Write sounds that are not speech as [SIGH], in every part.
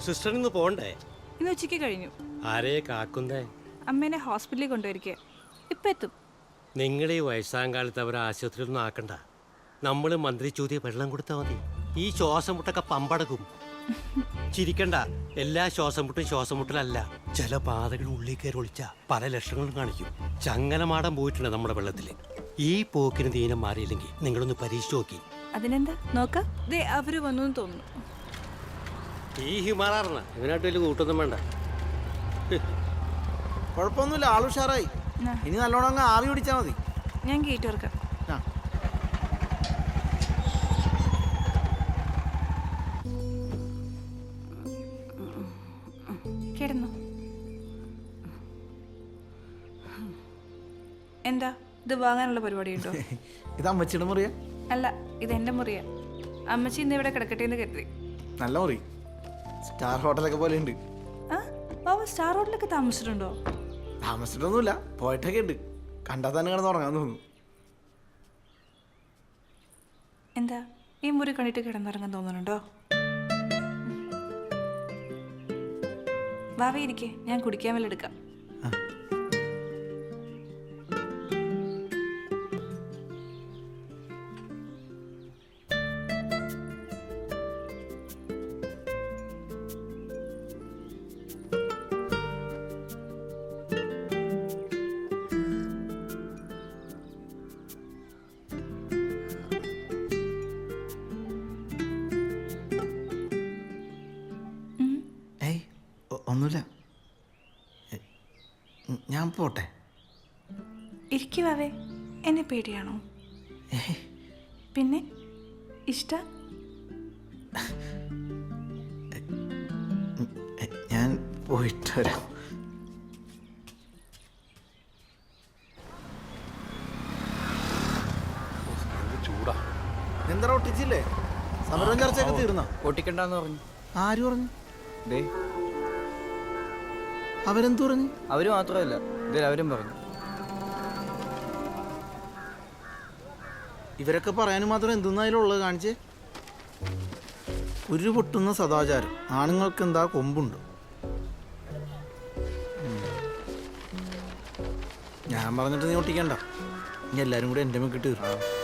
സിസ്റ്ററിൽ ഇന്ന് പോണ്ടേ? ഇന്ന് ഉച്ചയ്ക്ക് കഴിഞ്ഞു. ആരെ കാക്കുന്നേ? അമ്മേനെ ഹോസ്പിറ്റലിൽ കൊണ്ടുവരിക ഇപ്പൊ എത്തും. നിങ്ങളെ ഈ വയസ്സാം കാലത്ത് അവരെ ആശുപത്രിയിലൊന്നും ആക്കണ്ട. നമ്മൾ മന്ത്രി ചോദ്യ വെള്ളം കൊടുത്താൽ മതി. ഈ ശ്വാസം മുട്ടൊക്കെ പമ്പടക്കും. ചിരിക്കണ്ട. എല്ലാ ശ്വാസം മുട്ടും ശ്വാസം മുട്ടലല്ല. ചില പാതകൾ ഉള്ളിൽ കയറി ഒളിച്ച പല ലക്ഷണങ്ങളും കാണിക്കും. ചങ്ങനമാടം പോയിട്ടുണ്ട് നമ്മുടെ വെള്ളത്തിൽ ഈ പോക്കിന് ദീനം മാറിയില്ലെങ്കിൽ നിങ്ങളൊന്ന് പരീക്ഷിച്ചു നോക്കി. അതിനെന്താ? നോക്കാം. അവർ വന്നു തോന്നുന്നു. ഈ ഹിമാറാറിന ഇവനായിട്ട് വലിയ കൂട്ടൊന്നും വേണ്ട. കുഴപ്പമൊന്നുമില്ല ആൾ ഉഷാറായി. ഇനി നല്ലോണം അങ്ങ് ആവി പിടിച്ചാൽ മതി. ഞാൻ ഗേറ്റ് കിടന്നു. എന്താ? ഇത് വാങ്ങാനുള്ള പരിപാടിയുണ്ടോ [LAUGHS] ഇത് അമ്മച്ചിയുടെ മുറിയ? അല്ല ഇത് എന്റെ മുറിയ. അമ്മച്ചി ഇന്ന് ഇവിടെ കിടക്കട്ടെ എന്ന് കരുതി. നല്ല മുറി. സ്റ്റാർ ഹോട്ടലൊക്കെ പോലെ ഉണ്ട് ആ ബാബ സ്റ്റാർ ഹോട്ടലൊക്കെ താമസിച്ചിട്ടുണ്ടോ? താമസിച്ചിട്ടൊന്നുമില്ല പോയിട്ടൊക്കെ ഉണ്ട് കണ്ടാൽ തന്നെ കിടന്ന് ഉറങ്ങാൻ തോന്നുന്നു എന്താ ഈ മുറി കണ്ടിട്ട് കിടന്നുറങ്ങാൻ തോന്നുന്നുണ്ടോ? വാവേ ഇരിക്കേ ഞാൻ കുടിക്കാൻ വല്ല എടുക്കാം. പോട്ടെ. ഇരിക്കുവേ വാവേ എന്നെ പേടിയാണോ? പിന്നെ ഇഷ്ട? ഞാൻ പോയിട്ട് വരാം. ചൂടാ. എന്താ ഒട്ടിച്ചില്ലേ? സമരം ചർച്ചയൊക്കെ തീർന്നോ? ഒട്ടിക്കണ്ടെന്ന് പറഞ്ഞു. ആര് പറഞ്ഞു? ദേ. അവരെന്തു പറഞ്ഞു? അവർ മാത്രമല്ല. ഇതിൽ അവരും പറഞ്ഞു. ഇവരൊക്കെ പറയാനും മാത്രം എന്തെന്നായാലുള്ളത് കാണിച്ച്. ഒരു പൊട്ടുന്ന സദാചാരം. ആണുങ്ങൾക്ക് എന്താ കൊമ്പുണ്ട് ഞാൻ പറഞ്ഞിട്ട് നീ ഒട്ടിക്കണ്ട. ഇനി എല്ലാരും കൂടി എന്റെ മെക്കിട്ട് തീർന്നു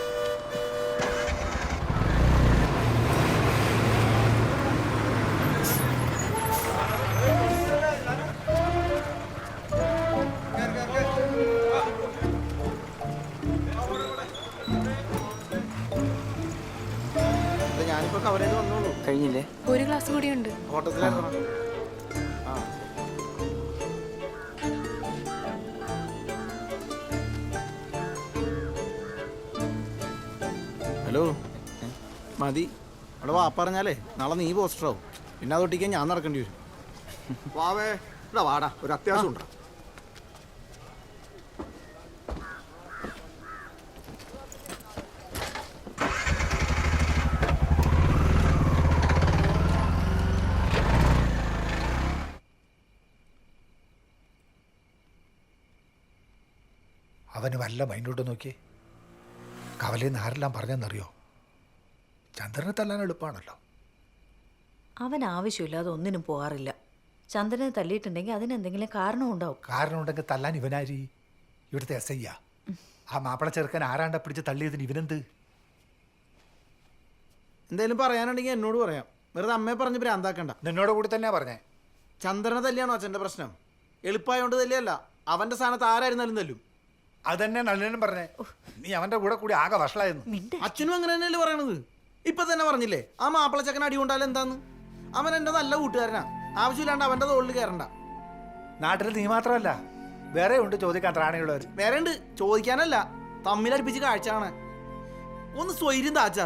ഗ്ലാസ് കൂടിയുണ്ട്. ഹലോ. മതി. അവിടെ വാ പറഞ്ഞാലേ നാളെ നീ പോസ്റ്റർ ആവും പിന്നെ അതൊട്ടിക്കാൻ ഞാൻ നടക്കേണ്ടി വരും. വാവേ ഇവിടെ വാടാ. ഒരു അത്യാവശ്യം ഉണ്ടോ അവന് വല്ല മൈൻഡോട്ട് നോക്കിയേ? നിന്ന് ആരെല്ലാം പറഞ്ഞെന്നറിയോ? ചന്ദ്രനെ തല്ലാൻ എളുപ്പമാണല്ലോ അവൻ ആവശ്യമില്ലാതെ ഒന്നിനും പോകാറില്ല. ചന്ദ്രനെ തല്ലിയിട്ടുണ്ടെങ്കിൽ അതിനെന്തെങ്കിലും കാരണമുണ്ടാവും. കാരണമുണ്ടെങ്കിൽ കാരണം ഉണ്ടെങ്കിൽ തല്ലാൻ ഇവനാരി? ഇവിടുത്തെ എസ് ഐ ആ മാപ്പിള ചെറുക്കൻ ആരാണ്ട പിടിച്ച് തള്ളിയതിന് ഇവനെന്ത്? എന്തെങ്കിലും പറയാനുണ്ടെങ്കിൽ എന്നോട് പറയാം. വെറുതെ അമ്മയെ പറഞ്ഞ് ഭ്രാന്താക്കണ്ട. നിന്നോട് കൂടി തന്നെയാ പറഞ്ഞേ. ചന്ദ്രനെ തല്ലിയാണോ അച്ഛന്റെ പ്രശ്നം? എളുപ്പമായോണ്ട് തല്ലിയല്ല. അവന്റെ സ്ഥാനത്ത് ആരായിരുന്നാലും തല്ലും. അത് തന്നെ നല്ലനും പറഞ്ഞേ നീ അവന്റെ കൂടെ കൂടി ആകെ വഷളായിരുന്നു. അച്ഛനും അങ്ങനെ തന്നെയല്ലേ പറയണത്? ഇപ്പൊ തന്നെ പറഞ്ഞില്ലേ ആ മാപ്പിളച്ചക്കൻ അടി കൊണ്ടാലും എന്താന്ന്? അവൻ എന്റെ നല്ല കൂട്ടുകാരനാ. ആവശ്യമില്ലാണ്ട് അവന്റെ തോളിൽ കയറണ്ട. നാട്ടിൽ നീ മാത്രമല്ല വേറെ ഉണ്ട് ചോദിക്കാൻ ത്രാണിയുള്ളവർ വേറെ ഉണ്ട് ചോദിക്കാനല്ല തമ്മിലടിപ്പിച്ച് കാഴ്ച കാണാൻ ഒന്ന് സ്വൈര്യം താച്ച.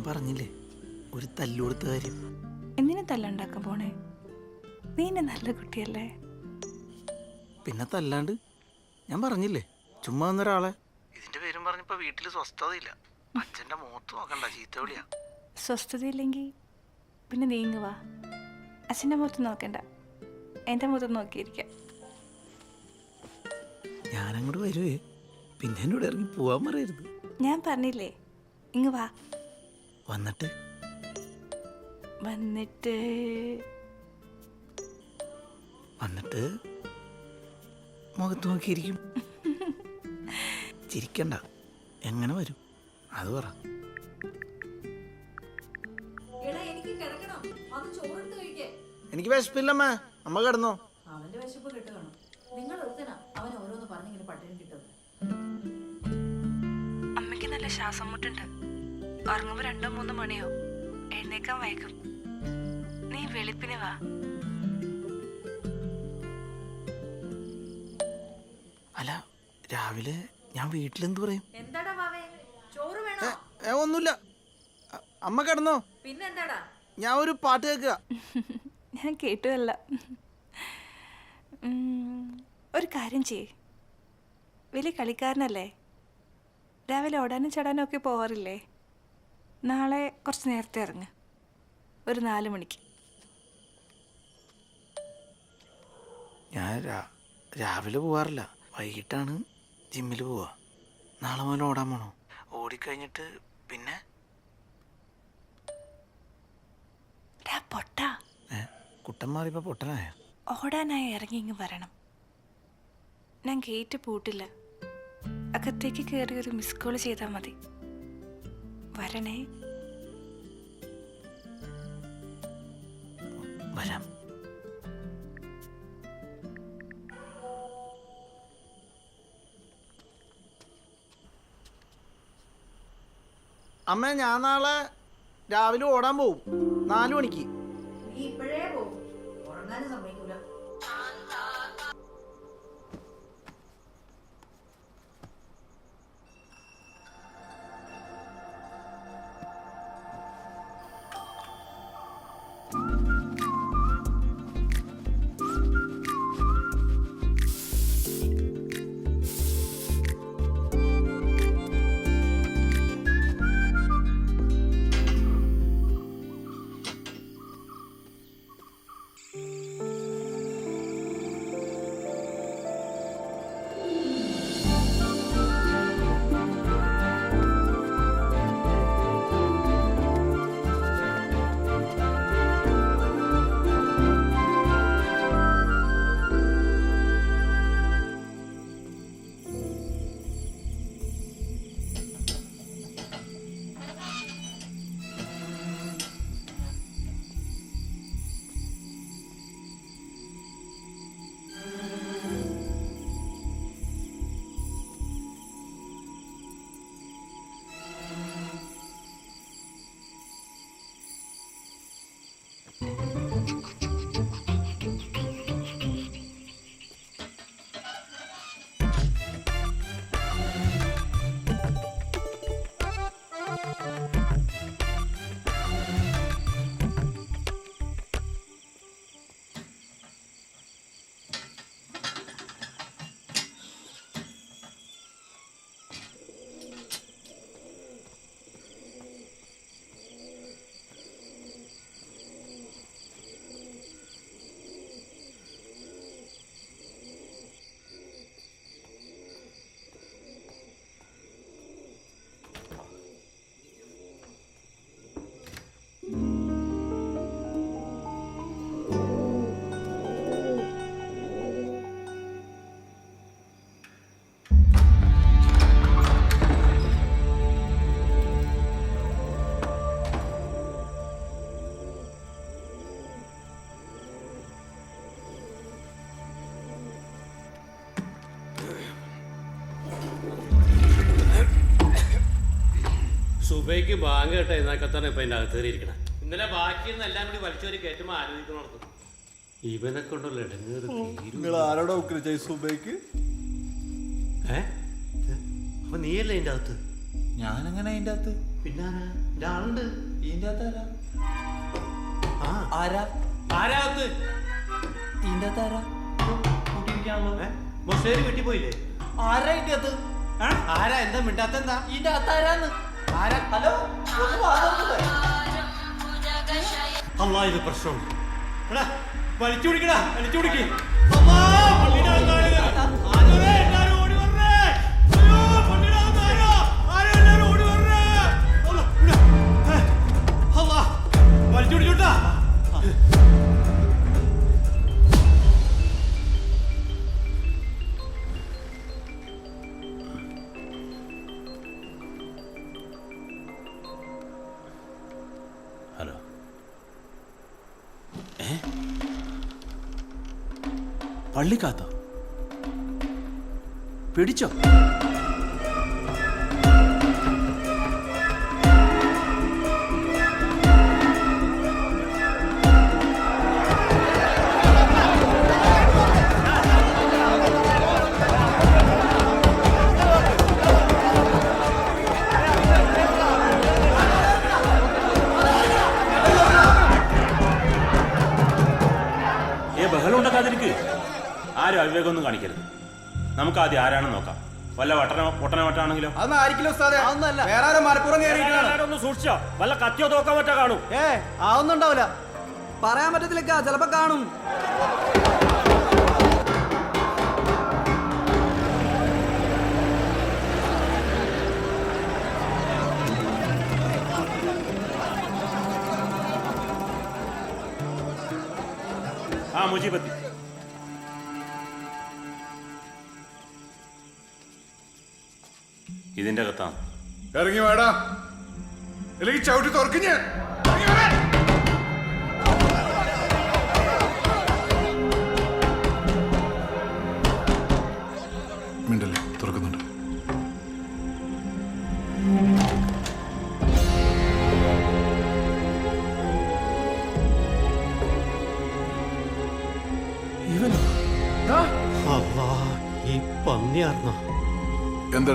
ഞാൻ പറഞ്ഞില്ലേ? ഒരു തല്ലുകൊടുത്ത കാര്യം. എന്തിനു തല്ലുണ്ടാക്കാൻ പോണേ? നീ എന്നെ നല്ല കുട്ടിയല്ലേ. പിന്നെ തല്ലാണ്ട്? ഞാൻ പറഞ്ഞില്ലേ? ചുമ്മാ വന്നൊരാളെ ഇതിന്റെ പേരും പറഞ്ഞപ്പോ വീട്ടിൽ സ്വസ്ഥതയില്ല. അച്ഛന്റെ മുഖത്ത് നോക്കണ്ട ചീത്ത വിളിയാ. സ്വസ്ഥതയില്ലെങ്കിൽ പിന്നെ നീങ്ങുവാ അച്ഛന്റെ മുഖത്ത് നോക്കണ്ട. എന്റെ മുഖത്ത് നോക്കിയിരിക്കാം. ഞാനങ്ങോട്ട് വരുവേ. പിന്നെ എന്നോട് ഇറങ്ങി പോവാൻ പറയരുത്. ഞാൻ പറഞ്ഞില്ലേ? ഇങ്ങ് വാ. വന്നിട്ട്? വന്നിട്ട്. വന്നിട്ട് മുഖത്ത് നോക്കിയിരിക്കും. ചിരിക്കണ്ട. എങ്ങനെ വരും? അത് പറ. എനിക്ക് വിശപ്പില്ലമ്മ. അമ്മ കിടന്നോ? അവന്റെ വിശപ്പ് കിട്ടുകയാണ്. നിങ്ങൾ ഒരുത്തനാ അവൻ ഓരോന്ന് പറഞ്ഞിങ്ങനെ പട്ടിണി കിട്ടും അമ്മയ്ക്ക് നല്ല ശ്വാസം മുട്ടുണ്ട്. ഉറങ്ങുമ്പോൾ രണ്ടോ മൂന്നോ മണിയോ എഴുന്നേക്കാൻ വൈകും. നീ വെളുപ്പിന് വാ. അല്ല രാവിലെ ഞാൻ വീട്ടിലെന്ത് പറയും? എന്താടാ വാവേ? ചോറ് വേണോ? ഏ, ഒന്നുമില്ല. അ- അമ്മ കിടന്നോ? പിന്നെന്താടാ? ഞാൻ ഒരു പാട്ട് കേൾക്കുക. ഞാൻ കേട്ടതല്ല ഉം, ഒരു കാര്യം ചെയ്യ്. വലിയ കളിക്കാരനല്ലേ? രാവിലെ ഓടാനും ചടാനും ഒക്കെ പോവാറില്ലേ? നാളെ കുറച്ച് നേരത്തെ ഇറങ്ങ്. ഒരു നാല് മണിക്ക്. ഞാൻ രാവിലെ പോവാറില്ല. വൈകിട്ടാണ് ജിമ്മിൽ പോവാ. നാളെ മുതൽ ഓടാൻ പോണോ? ഓടിക്കഴിഞ്ഞിട്ട് പിന്നെ? പൊട്ട. കുട്ടൻ മാറിയപ്പോ പൊട്ടനായ? ഓടാനായി ഇറങ്ങി ഇങ്ങ് വരണം. ഞാൻ ഗേറ്റ് പൂട്ടില്ല. അകത്തേക്ക് കയറി ഒരു മിസ് കോൾ ചെയ്താൽ മതി. വരണേ. വരാം. അമ്മ ഞാൻ നാളെ രാവിലെ ഓടാൻ പോവും. നാലു മണിക്ക്. നീ ഇപ്പോഴേ പോകും ഉറങ്ങാനും സമ്മതിക്കൂല സുബൈക്ക് ബാങ്ക് കേട്ട എന്നാക്കത്താണ് ഇപ്പൊ അതിന്റെ അകത്ത് കയറിയിരിക്കണം. ഇന്നലെ ബാക്കിയിരുന്ന എല്ലാം കൂടി വലിച്ചവര് കയറ്റുമ്പോ ആലോചിക്കണോർത്ത് ഇവനെ കൊണ്ടുള്ള ഇടങ്ങേറ്. നിങ്ങൾ ആരോടെ ഉക്രിച്ച സുബൈക്ക്? ഏ? അപ്പൊ നീയല്ലേ അതിന്റെ അകത്ത്? ഞാനെങ്ങനെ അതിന്റെ അകത്ത്. പിന്നെ എന്റെ ആളുണ്ട്. ഇതിന്റെ അകത്ത് ആരാ? ആ. ആരാ? ആരാ അകത്ത്? ഇതിന്റെ അകത്ത് ആരാ? കൂട്ടിയിരിക്കാണല്ലോ. ഏ? മൊസേരി വീട്ടിൽ പോയില്ലേ? ആരാ ഇതിന്റെ അകത്ത്? ആരാ? എന്താ മിണ്ടാത്ത എന്താ? ഇതിന്റെ അകത്ത് ആരാന്ന്? അല്ലാ ഇത് പ്രശ്നമുണ്ട് വലിച്ചു പിടിക്കടാ വലിച്ചു പിടിക്ക് പള്ളിക്കാത്തോ? പിടിച്ചോ? അവിവേകമൊന്നും കാണിക്കരുത്. നമുക്ക് ആദ്യം ആരാണെന്ന് നോക്കാം. വല്ല വട്ടന പൊട്ടനോ വട്ടാണെങ്കിലോ അതൊന്നും ആയിരിക്കില്ല ഉസ്താദേ. അതൊന്നല്ല വേറെ ആരോ മലപ്പുറം കയറിയിട്ടാണ് ഒന്ന് സൂക്ഷിച്ചോ. വല്ല കത്തിയോ തോക്കാൻ മറ്റോ കാണും. ഏ അതൊന്നും ഉണ്ടാവില്ല. പറയാൻ പറ്റത്തില്ല ചിലപ്പോ കാണും. ആ മുജീബത്തി ഇതിന്റെ അകത്താണ് ഇറങ്ങി വേടാ. അല്ലെങ്കിൽ ചവിട്ടി തുറക്കും ഞാൻ. ഇറങ്ങി മിണ്ടല്ലേ? തുറക്കുന്നുണ്ട്. ഇവനോ അല്ലാ ഈ പന്നിയാർന്നോ. എന്താ